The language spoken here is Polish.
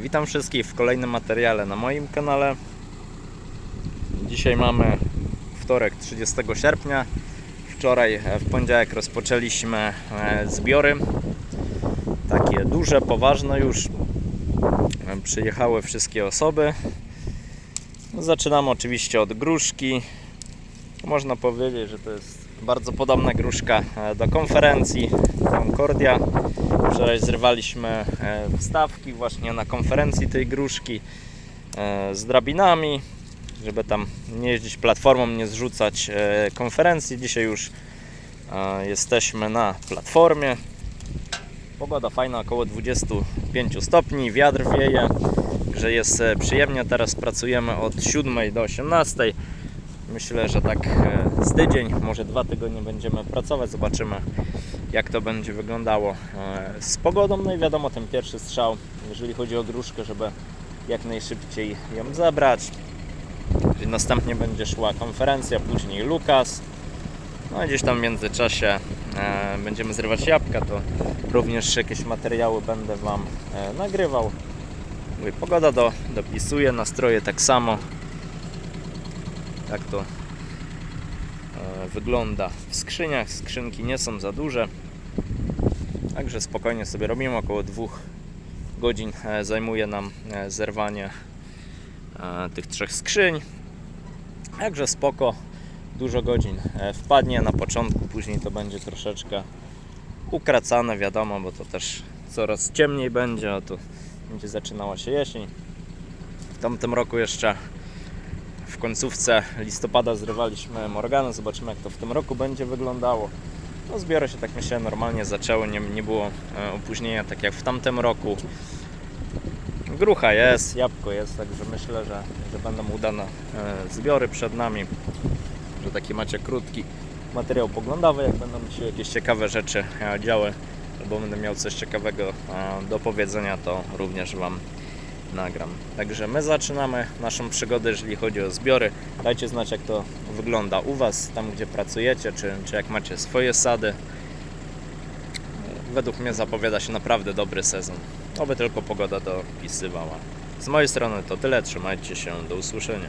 Witam wszystkich w kolejnym materiale na moim kanale. Dzisiaj mamy wtorek 30 sierpnia. Wczoraj e, w poniedziałek rozpoczęliśmy e, zbiory. Takie duże, poważne już. E, Przyjechały wszystkie osoby. Zaczynamy oczywiście od gruszki. Można powiedzieć, że to jest bardzo podobna gruszka do konferencji Concordia. Wczoraj zrywaliśmy e, wstawki właśnie na konferencji tej gruszki e, z drabinami, żeby tam nie jeździć platformą, nie zrzucać e, konferencji. Dzisiaj już jesteśmy na platformie. Pogoda fajna, około 25 stopni, wiatr wieje, że jest przyjemnie. Teraz pracujemy od 7 do 18. Myślę, że tak z tydzień, może dwa tygodnie będziemy pracować. Zobaczymy, jak to będzie wyglądało e, z pogodą. No i wiadomo, ten pierwszy strzał, jeżeli chodzi o gruszkę, żeby jak najszybciej ją zabrać. Następnie będzie szła konferencja, później Lukas. No i gdzieś tam w międzyczasie e, będziemy zrywać jabłka, to również jakieś materiały będę Wam e, nagrywał. Mówię, pogoda do, dopisuje, nastroje tak samo. Tak to wygląda w skrzyniach. Skrzynki nie są za duże. Także spokojnie sobie robimy. Około dwóch godzin e, zajmuje nam e, zerwanie e, tych trzech skrzyń. Także spoko. Dużo godzin wpadnie na początku, później to będzie troszeczkę ukracane, wiadomo, bo to też coraz ciemniej będzie, a to będzie zaczynała się jesień. W tamtym roku jeszcze w końcówce listopada zrywaliśmy Morgana, zobaczymy jak to w tym roku będzie wyglądało. No zbiory się tak myślę normalnie zaczęły, nie, nie było e, opóźnienia tak jak w tamtym roku. Grucha jest, jabłko jest, także myślę, że, że będą udane e, zbiory przed nami. Że taki macie krótki materiał poglądowy, jak będą się jakieś ciekawe rzeczy e, działy, albo będę miał coś ciekawego do powiedzenia, to również Wam nagram. Także my zaczynamy naszą przygodę, jeżeli chodzi o zbiory. Dajcie znać, jak to wygląda u Was, tam gdzie pracujecie, czy, czy jak macie swoje sady. Według mnie zapowiada się naprawdę dobry sezon. Oby tylko pogoda dopisywała. Z mojej strony to tyle, trzymajcie się, do usłyszenia.